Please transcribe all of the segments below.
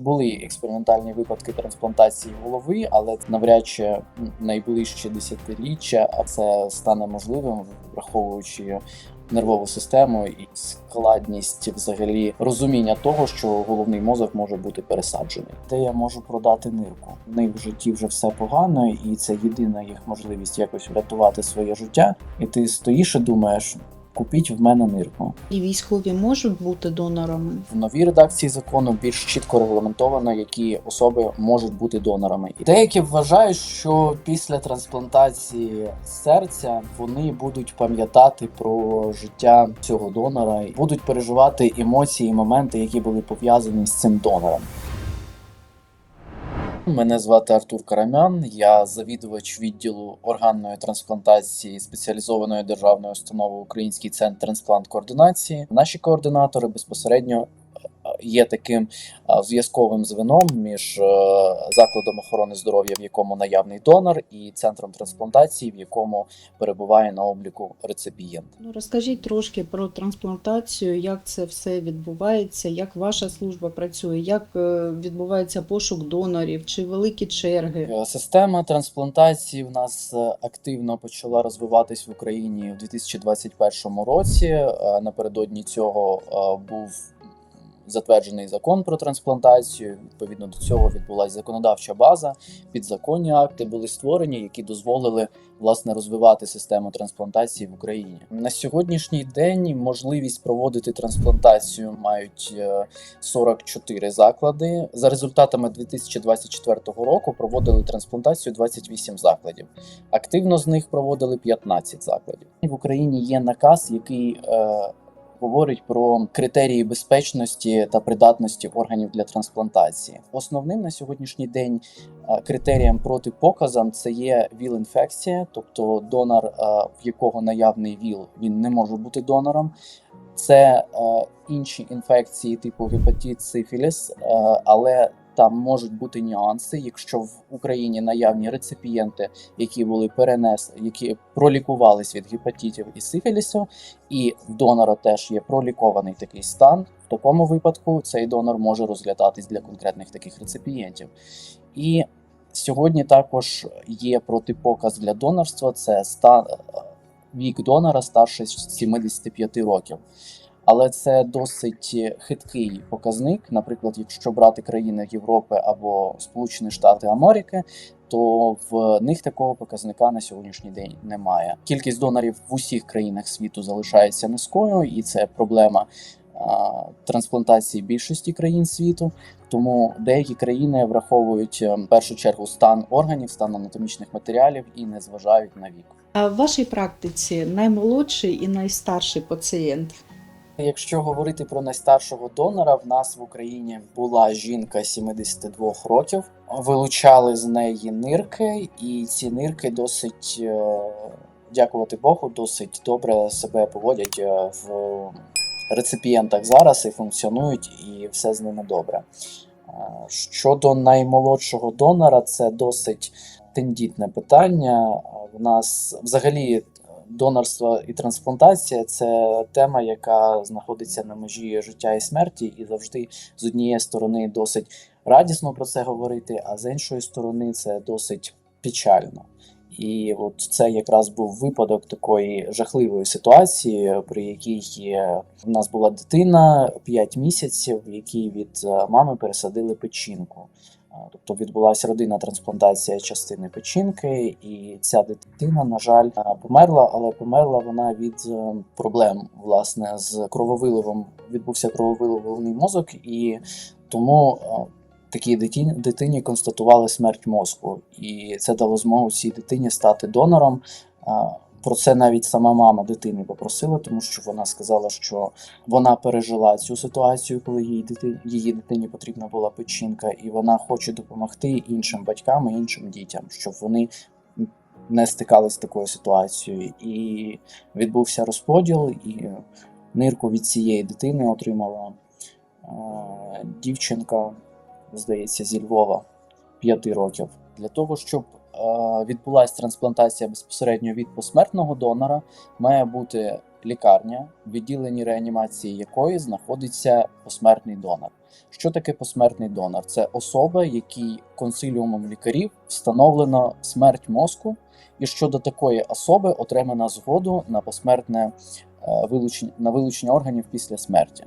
Були експериментальні випадки трансплантації голови, але навряд чи найближче десятиріччя, а це стане можливим, враховуючи нервову систему і складність взагалі розуміння того, що головний мозок може бути пересаджений. Де я можу продати нирку? В них в житті вже все погано, і це єдина їх можливість якось врятувати своє життя. І ти стоїш і думаєш. Купіть в мене нирку. І військові можуть бути донорами. В новій редакції закону більш чітко регламентовано, які особи можуть бути донорами. І деякі вважають, що після трансплантації серця вони будуть пам'ятати про життя цього донора, і будуть переживати емоції і моменти, які були пов'язані з цим донором. Мене звати Артур Карамян, я завідувач відділу органної трансплантації спеціалізованої державної установи Український центр трансплант координації. Наші координатори безпосередньо є таким зв'язковим звеном між е, закладом охорони здоров'я, в якому наявний донор, і центром трансплантації, в якому перебуває на обліку реципієнт. Ну розкажіть трошки про трансплантацію, як це все відбувається, як ваша служба працює, як е, відбувається пошук донорів, чи великі черги. Е, Система трансплантації в нас активно почала розвиватись в Україні в 2021 році. Напередодні цього був затверджений закон про трансплантацію. Відповідно до цього відбулася законодавча база, підзаконні акти були створені, які дозволили власне розвивати систему трансплантації в Україні. На сьогоднішній день можливість проводити трансплантацію мають е, 44 заклади. За результатами 2024 року проводили трансплантацію 28 закладів. Активно з них проводили 15 закладів. В Україні є наказ, який е, говорить про критерії безпечності та придатності органів для трансплантації. Основним на сьогоднішній день критерієм проти показам це є ВІЛ-інфекція, тобто донор, е, в якого наявний ВІЛ, він не може бути донором. Це е, інші інфекції типу гепатит, сифіліс, е, але там можуть бути нюанси, якщо в Україні наявні реципієнти, які були перенес, які пролікувались від гепатитів і сифілісу, і в донора теж є пролікований такий стан. В такому випадку цей донор може розглядатись для конкретних таких реципієнтів. І сьогодні також є протипоказ для донорства: це стан вік донора старше 75 років. Але це досить хиткий показник. Наприклад, якщо брати країни Європи або Сполучені Штати Америки, то в них такого показника на сьогоднішній день немає. Кількість донорів в усіх країнах світу залишається низькою, і це проблема а, трансплантації більшості країн світу. Тому деякі країни враховують е, в першу чергу стан органів, стан анатомічних матеріалів і не зважають на вік. А в вашій практиці наймолодший і найстарший пацієнт. Якщо говорити про найстаршого донора, в нас в Україні була жінка 72 років. Вилучали з неї нирки, і ці нирки досить, е, дякувати Богу, досить добре себе поводять е, в реципієнтах зараз і функціонують, і все з ними добре. Е, Щодо наймолодшого донора, це досить тендітне питання. В нас взагалі донорство і трансплантація це тема, яка знаходиться на межі життя і смерті, і завжди з однієї сторони досить радісно про це говорити, а з іншої сторони це досить печально. І от це якраз був випадок такої жахливої ситуації, при якій в нас була дитина 5 місяців, якій від е, мами пересадили печінку. Тобто відбулася родинна трансплантація частини печінки, і ця дитина, на жаль, померла, але померла вона від е, проблем власне з крововиливом. Відбувся крововиливний мозок, і тому такій дитині, дитині констатували смерть мозку, і це дало змогу цій дитині стати донором. Про це навіть сама мама дитини попросила, тому що вона сказала, що вона пережила цю ситуацію, коли її дитині, її дитині потрібна була печінка, і вона хоче допомогти іншим батькам і іншим дітям, щоб вони не стикалися з такою ситуацією. І відбувся розподіл, і нирку від цієї дитини отримала е, дівчинка, здається, зі Львова 5 років. Для того, щоб відбулася трансплантація безпосередньо від посмертного донора, має бути лікарня, в відділенні реанімації якої знаходиться посмертний донор. Що таке посмертний донор? Це особа, якій консиліумом лікарів встановлено смерть мозку, і щодо такої особи отримана згоду на посмертне е, вилучення на вилучення органів після смерті.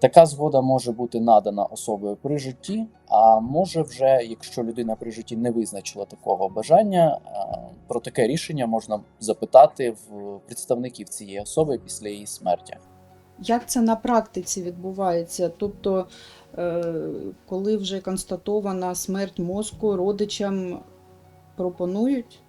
Така згода може бути надана особою при житті, а може вже, якщо людина при житті не визначила такого бажання, е, про таке рішення можна запитати в представників цієї особи після її смерті. Як це на практиці відбувається? Тобто, е, коли вже констатована смерть мозку, родичам пропонують?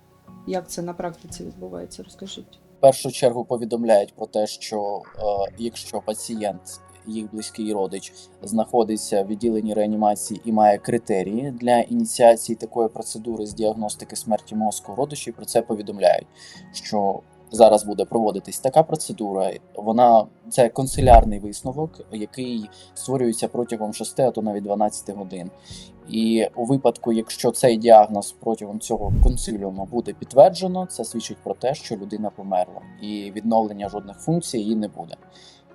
Як це на практиці відбувається? Розкажіть. В першу чергу повідомляють про те, що е, якщо пацієнт, їх близький родич, знаходиться в відділенні реанімації і має критерії для ініціації такої процедури з діагностики смерті мозку, родичі про це повідомляють, що зараз буде проводитись така процедура. Вона це консилярний висновок, який створюється протягом 6, а то навіть 12 годин. І у випадку, якщо цей діагноз протягом цього консиліуму буде підтверджено, це свідчить про те, що людина померла, і відновлення жодних функцій її не буде.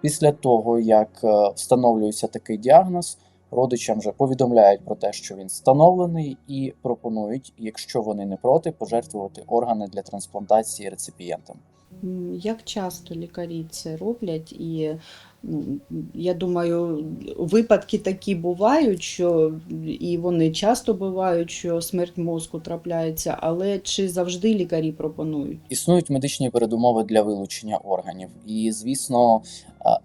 Після того, як е, встановлюється такий діагноз, родичам вже повідомляють про те, що він встановлений, і пропонують, якщо вони не проти, пожертвувати органи для трансплантації реципієнтам. Як часто лікарі це роблять? І я думаю, випадки такі бувають, що і вони часто бувають, що смерть мозку трапляється, але чи завжди лікарі пропонують? Існують медичні передумови для вилучення органів, і звісно,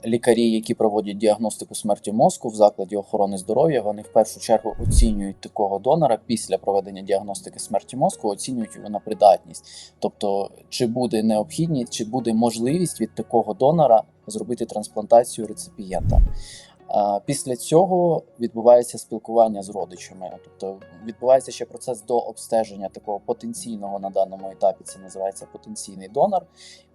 лікарі, які проводять діагностику смерті мозку в закладі охорони здоров'я, вони в першу чергу оцінюють такого донора. Після проведення діагностики смерті мозку, оцінюють його на придатність, тобто чи буде необхідність, чи буде можливість від такого донора зробити трансплантацію реципієнта. Після цього відбувається спілкування з родичами, тобто відбувається ще процес до обстеження такого потенційного на даному етапі. Це називається потенційний донор.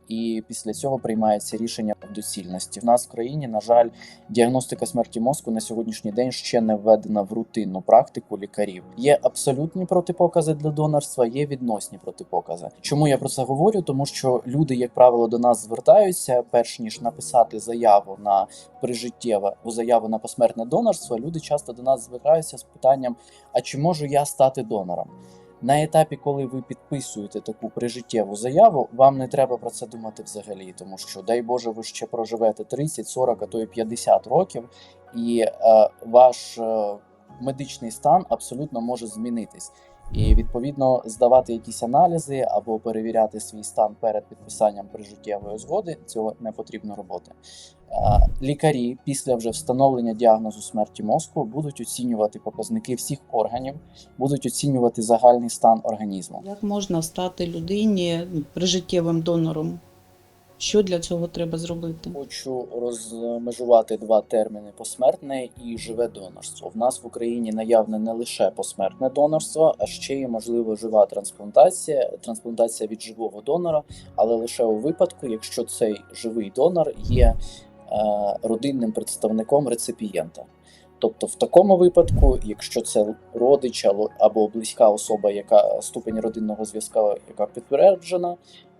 І після цього приймається рішення в доцільності. В нас в країні, на жаль, діагностика смерті мозку на сьогоднішній день ще не введена в рутинну практику лікарів. Є абсолютні протипокази для донорства, є відносні протипокази. Чому я про це говорю? Тому що люди, як правило, до нас звертаються, перш ніж написати заяву на прижиттєве у заяву на посмертне донорство. Люди часто до нас звертаються з питанням: а чи можу я стати донором? На етапі, коли ви підписуєте таку прижиттєву заяву, вам не треба про це думати взагалі, тому що, дай Боже, ви ще проживете 30, 40, а то й 50 років, і е, ваш е, медичний стан абсолютно може змінитись. І відповідно здавати якісь аналізи або перевіряти свій стан перед підписанням прижиттєвої згоди цього не потрібно робити. Е, Лікарі після вже встановлення діагнозу смерті мозку будуть оцінювати показники всіх органів, будуть оцінювати загальний стан організму. Як можна стати людині прижиттєвим донором? Що для цього треба зробити? Хочу розмежувати два терміни: посмертне і живе донорство. В нас в Україні наявне не лише посмертне донорство, а ще й можливо жива трансплантація, трансплантація від живого донора, але лише у випадку, якщо цей живий донор є е, родинним представником реципієнта. Тобто, в такому випадку, якщо це родич або- близька особа, яка ступень родинного зв'язку, яка підтверджена,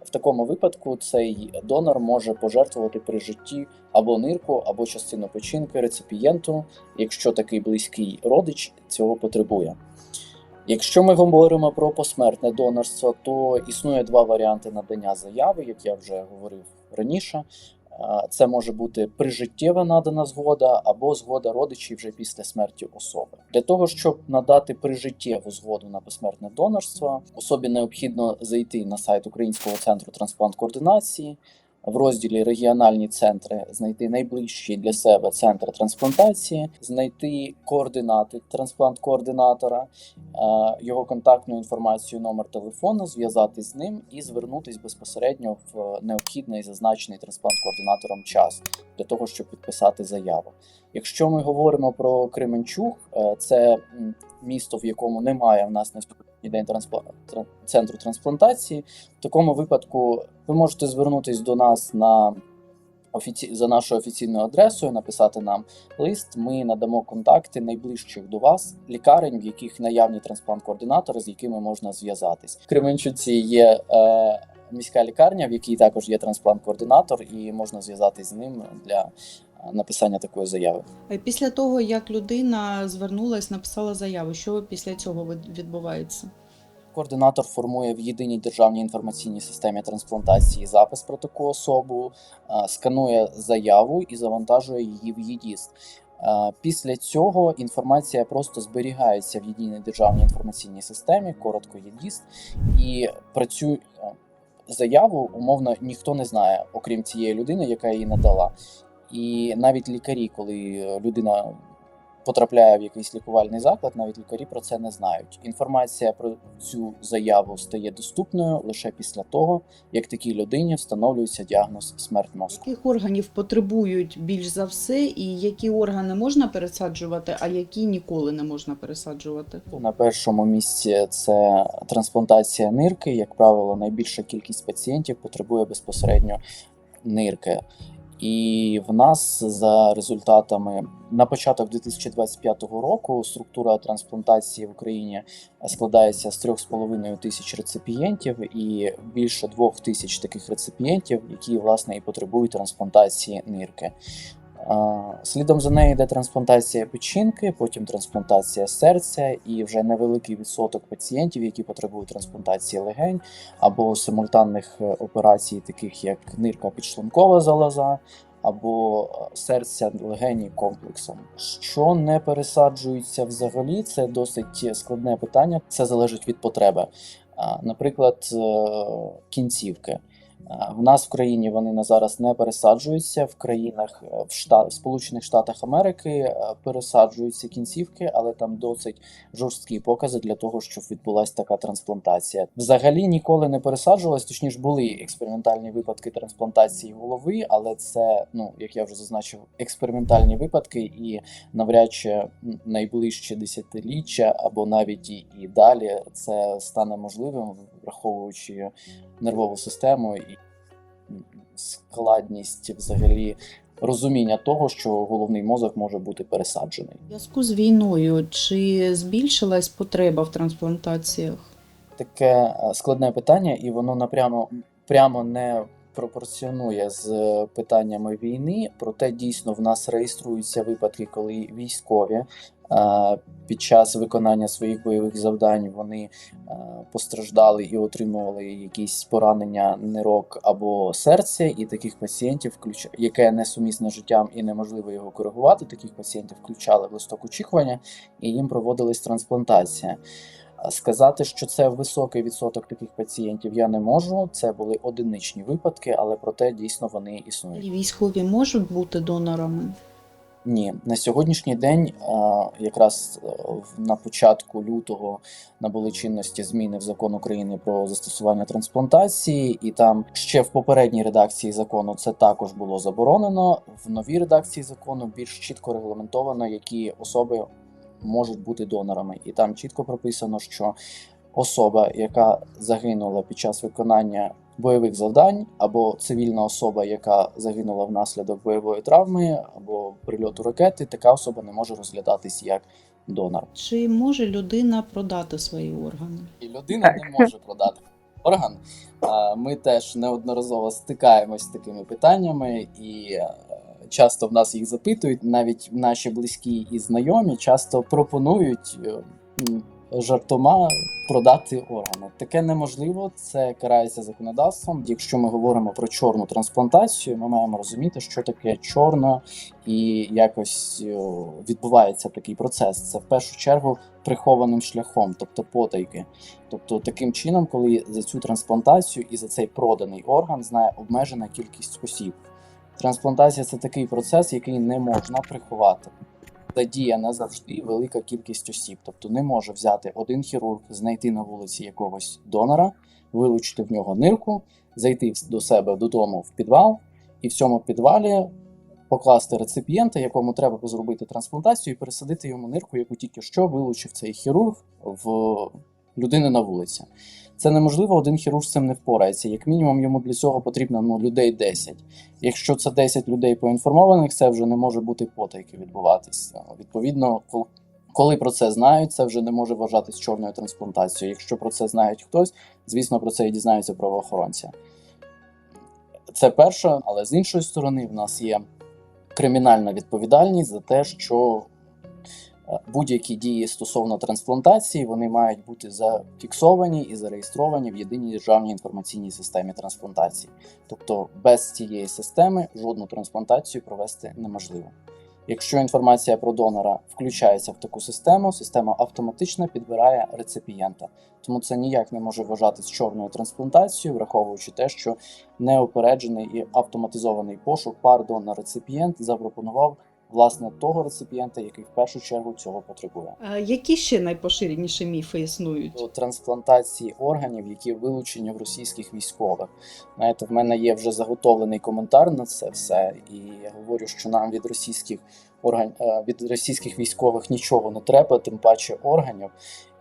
в такому випадку цей донор може пожертвувати при житті або нирку, або частину печінки реципієнту, якщо такий близький родич цього потребує. Якщо ми говоримо про посмертне донорство, то існує два варіанти надання заяви, як я вже говорив раніше. Це може бути прижиттєва надана згода або згода родичів вже після смерті особи. Для того щоб надати прижиттєву згоду на посмертне донорство, особі необхідно зайти на сайт Українського центру трансплант-координації, в розділі регіональні центри знайти найближчий для себе центр трансплантації, знайти координати трансплант-координатора, е, його контактну інформацію, номер телефону, зв'язатись з ним і звернутись безпосередньо в необхідний зазначений трансплант-координатором час для того, щоб підписати заяву. Якщо ми говоримо про Кременчуг, е, це місто, в якому немає в нас на сьогоднішній день транспла... тра- центру трансплантації. В такому випадку ви можете звернутись до нас на офіці... за нашою офіційною адресою, написати нам лист. Ми надамо контакти найближчих до вас лікарень, в яких наявні трансплант-координатори, з якими можна зв'язатись. В Кременчуці є. Е... Міська лікарня, в якій також є трансплант-координатор, і можна зв'язатись з ним для написання такої заяви. Е, Після того, як людина звернулась, написала заяву, що після цього відбувається? Координатор формує в єдиній державній інформаційній системі трансплантації запис про таку особу, е, сканує заяву і завантажує її в ЄДІСТ. Е, Після цього інформація просто зберігається в єдиній державній інформаційній системі, коротко ЄДІСТ, і працює заяву умовно ніхто не знає, окрім цієї людини, яка її надала. І навіть лікарі, коли людина потрапляє в якийсь лікувальний заклад, навіть лікарі про це не знають. Інформація про цю заяву стає доступною лише після того, як такій людині встановлюється діагноз смерть мозку. Яких органів потребують більш за все, і які органи можна пересаджувати, а які ніколи не можна пересаджувати? На першому місці це трансплантація нирки. Як правило, найбільша кількість пацієнтів потребує безпосередньо нирки. І в нас за результатами на початок 2025 року структура трансплантації в Україні складається з 3,5 тисяч реципієнтів і більше 2 тисяч таких реципієнтів, які власне і потребують трансплантації нирки. Слідом за нею йде трансплантація печінки, потім трансплантація серця і вже невеликий відсоток пацієнтів, які потребують трансплантації легень або симультанних е, операцій, таких як нирка підшлункова залоза, або е, серця легені комплексом. Що не пересаджується взагалі, це досить складне питання. Це залежить від потреби. Наприклад, е, кінцівки. Е, В нас в країні вони на зараз не пересаджуються. В країнах е, в Штат, в Сполучених Штатах Америки е, пересаджуються кінцівки, але там досить жорсткі покази для того, щоб відбулася така трансплантація. Взагалі ніколи не пересаджувалась, точніше були експериментальні випадки трансплантації голови, але це, ну як я вже зазначив, експериментальні випадки, і навряд чи найближче десятиліття або навіть і, далі це стане можливим, враховуючи нервову систему і складність взагалі розуміння того, що головний мозок може бути пересаджений. У зв'язку з війною чи збільшилась потреба в трансплантаціях? Таке е, складне питання, і воно напрямо прямо не пропорціонує з е, питаннями війни. Проте дійсно в нас реєструються випадки, коли військові під час виконання своїх бойових завдань вони е, постраждали і отримували якісь поранення нирок або серця, і таких пацієнтів, яке несумісне життям і неможливо його коригувати. Таких пацієнтів включали в листок очікування, і їм проводилась трансплантація. Сказати, що це високий відсоток таких пацієнтів, я не можу. Це були одиничні випадки, але проте дійсно вони існують. Військові можуть бути донорами? Ні, на сьогоднішній день, якраз е, на початку лютого набули чинності зміни в закон України про застосування трансплантації, і там ще в попередній редакції закону це також було заборонено. В новій редакції закону більш чітко регламентовано, які особи можуть бути донорами, і там чітко прописано, що особа, яка загинула під час виконання бойових завдань, або цивільна особа, яка загинула внаслідок бойової травми або прильоту ракети, така особа не може розглядатись як донор. Чи може людина продати свої органи? І людина не може продати орган. Ми теж неодноразово стикаємось з такими питаннями, і е, часто в нас їх запитують. Навіть наші близькі і знайомі часто пропонують е, жартома продати органи. Таке неможливо, це карається законодавством. Якщо ми говоримо про чорну трансплантацію, ми маємо розуміти, що таке чорно і якось відбувається такий процес. Це в першу чергу прихованим шляхом, тобто потайки. Тобто, таким чином, коли за цю трансплантацію і за цей проданий орган знає обмежена кількість осіб. Трансплантація це такий процес, який не можна приховати. Задіє не завжди велика кількість осіб. Тобто не може взяти один хірург, знайти на вулиці якогось донора, вилучити в нього нирку, зайти до себе додому в підвал, і в цьому підвалі покласти реципієнта, якому треба зробити трансплантацію, і пересадити йому нирку, яку тільки що вилучив цей хірург в людини на вулиці. Це неможливо, один хірург з цим не впорається. Як мінімум, йому для цього потрібно ну, людей 10. Якщо це 10 людей поінформованих, це вже не може бути потайки відбуватися. Відповідно, коли про це знають, це вже не може вважатись чорною трансплантацією. Якщо про це знають хтось, звісно, про це і дізнаються правоохоронці. Це перше, але з іншої сторони, в нас є кримінальна відповідальність за те, що е, будь-які дії стосовно трансплантації вони мають бути зафіксовані і зареєстровані в єдиній державній інформаційній системі трансплантації. Тобто без цієї системи жодну трансплантацію провести неможливо. Якщо інформація про донора включається в таку систему, система автоматично підбирає реципієнта. Тому це ніяк не може вважатись чорною трансплантацією, враховуючи те, що неопереджений і автоматизований пошук пар донор-реципієнт запропонував власне того реципієнта, який в першу чергу цього потребує. А які ще найпоширеніші міфи існують? До трансплантації органів, які вилучені в російських військових. Знаєте, в мене є вже заготовлений коментар на це все, і я говорю, що нам від російських орган... е, від російських військових нічого не треба, тим паче органів.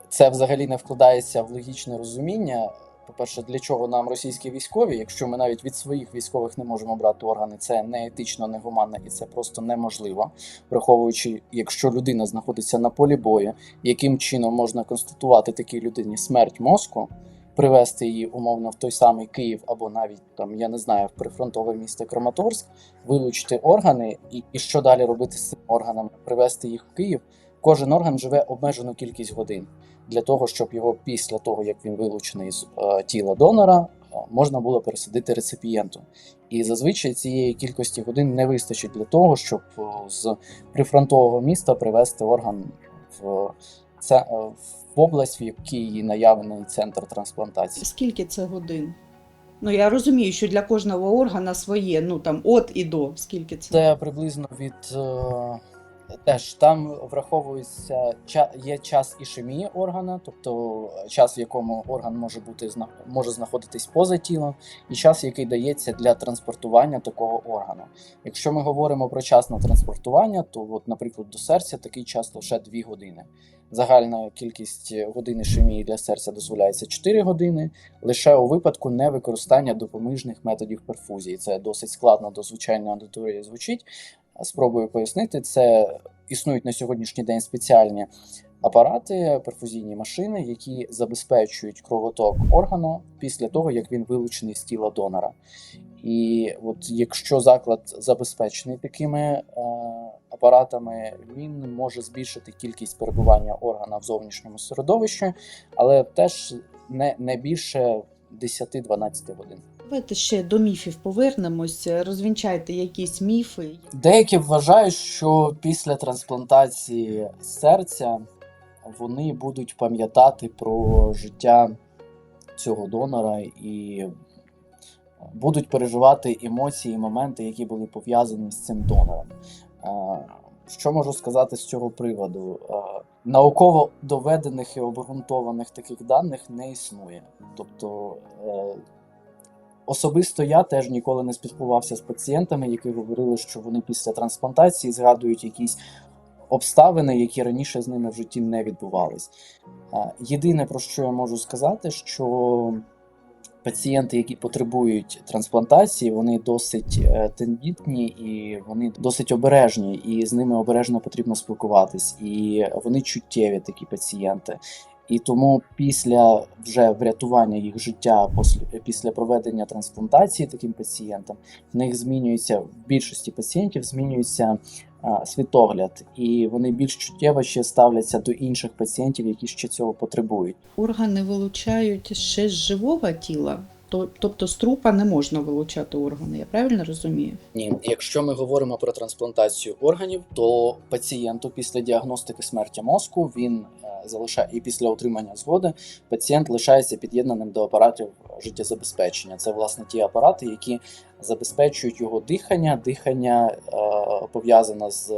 Це взагалі не вкладається в логічне розуміння. По-перше, для чого нам російські військові, якщо ми навіть від своїх військових не можемо брати органи, це не етично, не гуманно і це просто неможливо, враховуючи, якщо людина знаходиться на полі бою, яким чином можна констатувати такій людині смерть мозку, привезти її умовно в той самий Київ або навіть там, я не знаю, в прифронтове місто Краматорськ, вилучити органи, і, і що далі робити з цими органами, привезти їх в Київ. Кожен орган живе обмежену кількість годин для того, щоб його після того, як він вилучений з е, тіла донора, е, можна було пересадити реципієнту. І зазвичай цієї кількості годин не вистачить для того, щоб е, з прифронтового міста привезти орган в, це, в область, в якій наявний центр трансплантації. Скільки це годин? Ну я розумію, що для кожного органа своє, ну там от і до. Скільки це? Це приблизно від. Теж там враховується є час ішемії органа, тобто час, в якому орган може бути може знаходитись поза тілом, і час, який дається для транспортування такого органу. Якщо ми говоримо про час на транспортування, то, от, наприклад, до серця такий час лише 2 години. Загальна кількість годин ішемії для серця дозволяється 4 години, лише у випадку невикористання допоміжних методів перфузії. Це досить складно до звичайної аудиторії звучить. Спробую пояснити, це існують на сьогоднішній день спеціальні апарати, перфузійні машини, які забезпечують кровоток органа після того, як він вилучений з тіла донора. І от якщо заклад забезпечений такими е, апаратами, він може збільшити кількість перебування органа в зовнішньому середовищі, але теж не, не більше 10-12 годин. Давайте ще до міфів повернемось. Розвінчайте якісь міфи. Деякі вважають, що після трансплантації серця вони будуть пам'ятати про життя цього донора і будуть переживати емоції і моменти, які були пов'язані з цим донором. Е, Що можу сказати з цього приводу? Е, Науково доведених і обґрунтованих таких даних не існує. Тобто е, Особисто я теж ніколи не спілкувався з пацієнтами, які говорили, що вони після трансплантації згадують якісь обставини, які раніше з ними в житті не відбувались. Єдине, про що я можу сказати, що пацієнти, які потребують трансплантації, вони досить е, тендітні і вони досить обережні, і з ними обережно потрібно спілкуватись. І вони чуттєві, такі пацієнти. І тому після вже врятування їх життя після, проведення трансплантації таким пацієнтам в них змінюється в більшості пацієнтів змінюється а, світогляд, і вони більш чуттєво ще ставляться до інших пацієнтів, які ще цього потребують. Органи вилучають ще з живого тіла. То- Тобто з трупа не можна вилучати органи, я правильно розумію? Ні, якщо ми говоримо про трансплантацію органів, то пацієнту після діагностики смерті мозку він е, залишає і після отримання згоди пацієнт лишається під'єднаним до апаратів життєзабезпечення. Це власне ті апарати, які забезпечують його дихання. Дихання е, пов'язане з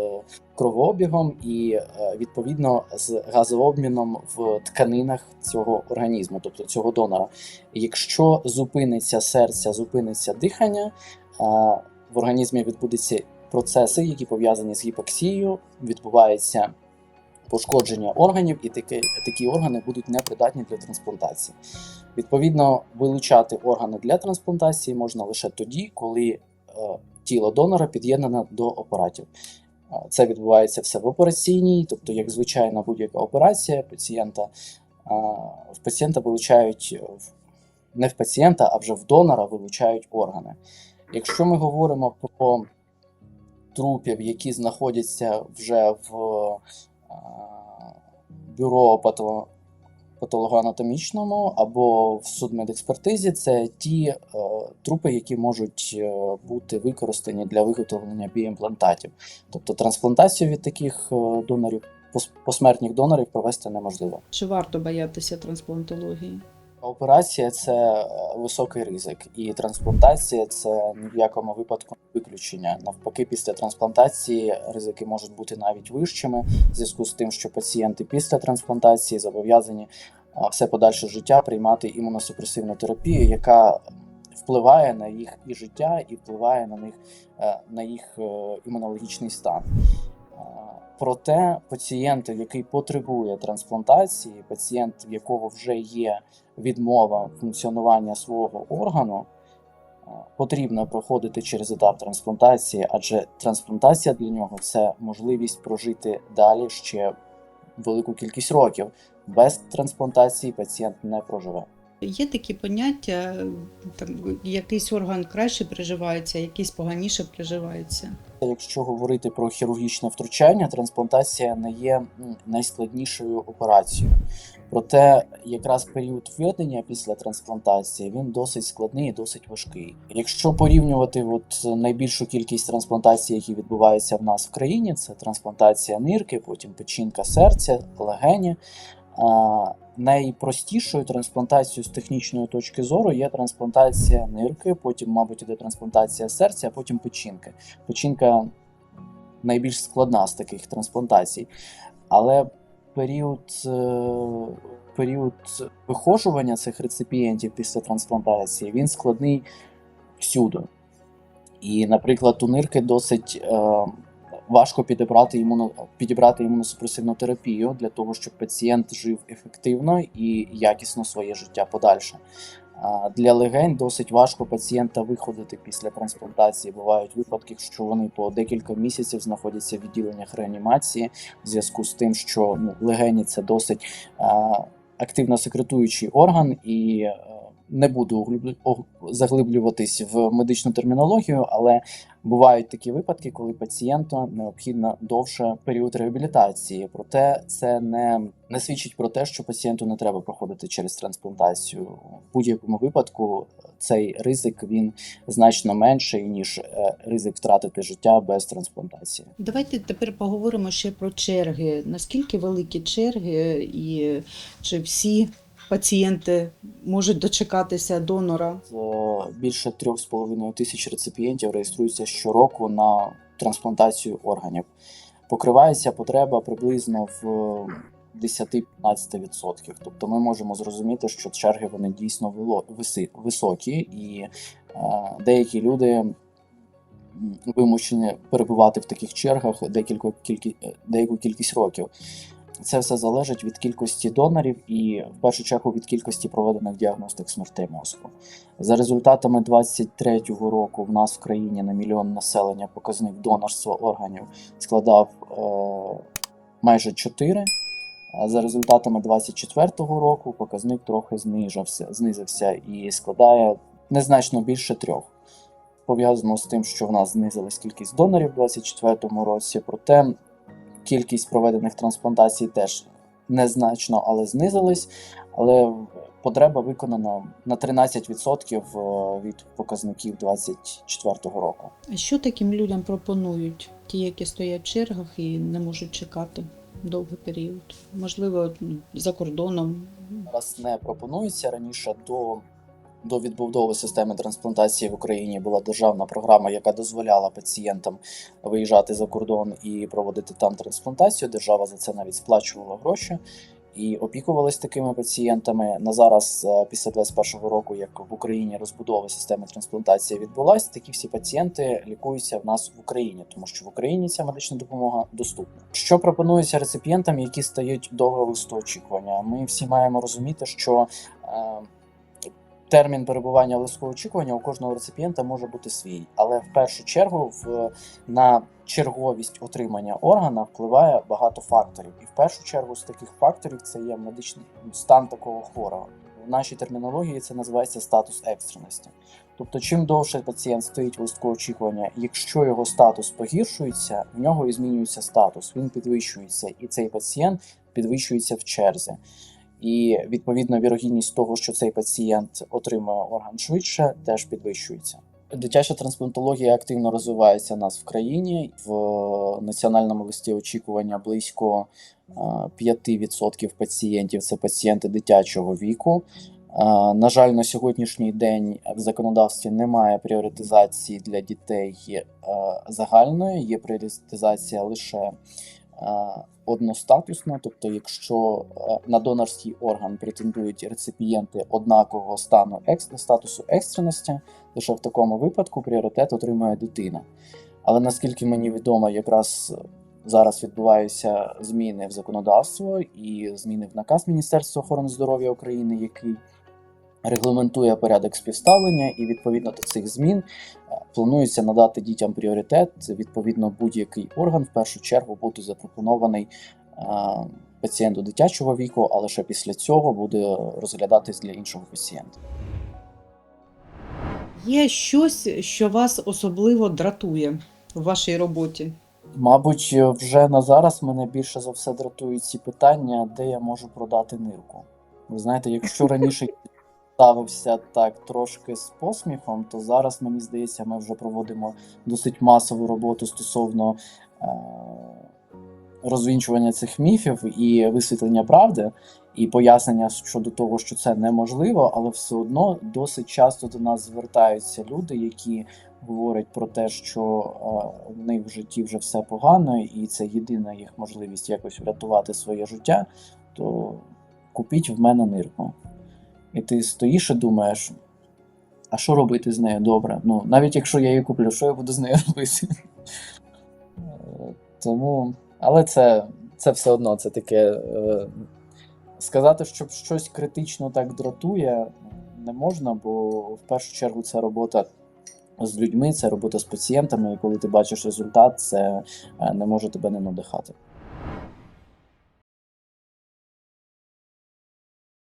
кровообігом і е, відповідно з газообміном в тканинах цього організму, тобто цього донора. Якщо зупиниться серця, зупиниться дихання, а, в організмі відбудуться процеси, які пов'язані з гіпоксією, відбувається пошкодження органів, і такі, такі органи будуть непридатні для трансплантації. Відповідно, вилучати органи для трансплантації можна лише тоді, коли е, тіло донора під'єднане до апаратів. Це відбувається все в операційній, тобто, як звичайна будь-яка операція, пацієнта а, в пацієнта вилучають не в пацієнта, а вже в донора вилучають органи. Якщо ми говоримо про трупів, які знаходяться вже в е, бюро пато- патологоанатомічному або в судмедекспертизі, це ті е, трупи, які можуть е, бути використані для виготовлення біімплантатів. Тобто трансплантацію від таких е, донорів, пос- посмертних донорів провести неможливо. Чи варто боятися трансплантології? Операція це е, високий ризик, і трансплантація це ні в якому випадку не виключення. Навпаки, після трансплантації ризики можуть бути навіть вищими, в зв'язку з тим, що пацієнти після трансплантації зобов'язані все подальше життя приймати імуносупресивну терапію, яка впливає на їх і життя, і впливає на них е, на їх е, імунологічний стан. Проте пацієнт, який потребує трансплантації, пацієнт, в якого вже є відмова функціонування свого органу, е, потрібно проходити через етап трансплантації, адже трансплантація для нього це можливість прожити далі ще велику кількість років. Без трансплантації пацієнт не проживе. Є такі поняття, там, якийсь орган краще приживається, якийсь поганіше приживається. Якщо говорити про хірургічне втручання, трансплантація не є найскладнішою операцією. Проте якраз період введення після трансплантації він досить складний і досить важкий. Якщо порівнювати от найбільшу кількість трансплантацій, які відбуваються в нас в країні, це трансплантація нирки, потім печінка серця, легені. Найпростішою трансплантацією з технічної точки зору є трансплантація нирки, потім, мабуть, іде трансплантація серця, а потім печінки. Печінка найбільш складна з таких трансплантацій. Але період, е, період вихожування цих реципієнтів після трансплантації він складний всюди. І, наприклад, у нирки досить е, важко підібрати, імуно, підібрати імуносупресивну терапію для того, щоб пацієнт жив ефективно і якісно своє життя подальше. Для легень досить важко пацієнта виходити після трансплантації. Бувають випадки, що вони по декілька місяців знаходяться в відділеннях реанімації в зв'язку з тим, що ну, легені це досить а, активно секретуючий орган, і е, не буду заглиблюватись в медичну термінологію, але бувають такі випадки, коли пацієнту необхідно довше період реабілітації. Проте це не, не свідчить про те, що пацієнту не треба проходити через трансплантацію. В будь-якому випадку цей ризик він значно менший ніж е, ризик втратити життя без трансплантації. Давайте тепер поговоримо ще про черги. Наскільки великі черги, і чи всі пацієнти можуть дочекатися донора? Е, Більше 3,5 тисяч реципієнтів реєструються щороку на трансплантацію органів. Покривається потреба приблизно в 10-15%. Тобто ми можемо зрозуміти, що черги вони дійсно високі, і е, деякі люди вимушені перебувати в таких чергах декілька кількі, е, деяку кількість років. Це все залежить від кількості донорів і в першу чергу від кількості проведених діагностик смертей мозку. За результатами 2023 року в нас в країні на мільйон населення показник донорства органів складав е, майже 4. А За результатами 2024 року показник трохи знижився, знизився і складає незначно більше трьох. Пов'язано з тим, що в нас знизилась кількість донорів у 2024 році, проте кількість проведених трансплантацій теж незначно, але знизилась. Але потреба виконана на 13% від показників 2024 року. А що таким людям пропонують? Ті, які стоять в чергах і не можуть чекати довгий період? Можливо, за кордоном. Зараз не пропонується раніше до. До відбудови системи трансплантації в Україні була державна програма, яка дозволяла пацієнтам виїжджати за кордон і проводити там трансплантацію. Держава за це навіть сплачувала гроші і опікувалась такими пацієнтами. На зараз, е, після 2021 року, як в Україні розбудова системи трансплантації відбулась, такі всі пацієнти лікуються в нас в Україні, тому що в Україні ця медична допомога доступна. Що пропонується реципієнтам, які стають довго листу очікування? Ми всі маємо розуміти, що е, термін перебування в очікування у кожного реципієнта може бути свій, але в першу чергу в на черговість отримання органа впливає багато факторів. І в першу чергу з таких факторів це є медичний стан такого хворого. в нашій термінології це називається статус екстреності. Тобто, чим довше пацієнт стоїть в листку очікування, якщо його статус погіршується, в нього і змінюється статус, він підвищується, і цей пацієнт підвищується в черзі. І відповідно вірогідність того, що цей пацієнт отримує орган швидше, теж підвищується. Дитяча трансплантологія активно розвивається у нас в країні. В національному листі очікування близько е, 5% пацієнтів це пацієнти дитячого віку. Е, На жаль, на сьогоднішній день в законодавстві немає пріоритизації для дітей е, загальної, є пріоритизація лише е, одностатусна. Тобто, якщо е, на донорський орган претендують реципієнти однакового стану статусу екстреності, лише в такому випадку пріоритет отримує дитина. Але наскільки мені відомо, якраз зараз відбуваються зміни в законодавство і зміни в наказ Міністерства охорони здоров'я України, який регламентує порядок співставлення, і відповідно до цих змін е, планується надати дітям пріоритет. Відповідно, будь-який орган в першу чергу буде запропонований е, пацієнту дитячого віку, а лише після цього буде розглядатись для іншого пацієнта. Є щось, що вас особливо дратує в вашій роботі? Мабуть, вже на зараз мене більше за все дратують ці питання, де я можу продати нирку. Ви знаєте, якщо раніше ставився так трошки з посміхом, то зараз мені здається, ми вже проводимо досить масову роботу стосовно е- розвінчування цих міфів і висвітлення правди, і пояснення щодо того, що це неможливо, але все одно досить часто до нас звертаються люди, які говорять про те, що е, в них в житті вже все погано, і це єдина їх можливість якось врятувати своє життя, то купіть в мене нирку. І ти стоїш і думаєш, а що робити з нею добре? Ну, навіть якщо я її куплю, що я буду з нею робити? Е, Тому, але це, це все одно це таке. е, Сказати, що щось критично так дратує, не можна, бо в першу чергу це робота з людьми, це робота з пацієнтами, і коли ти бачиш результат, це е, не може тебе не надихати.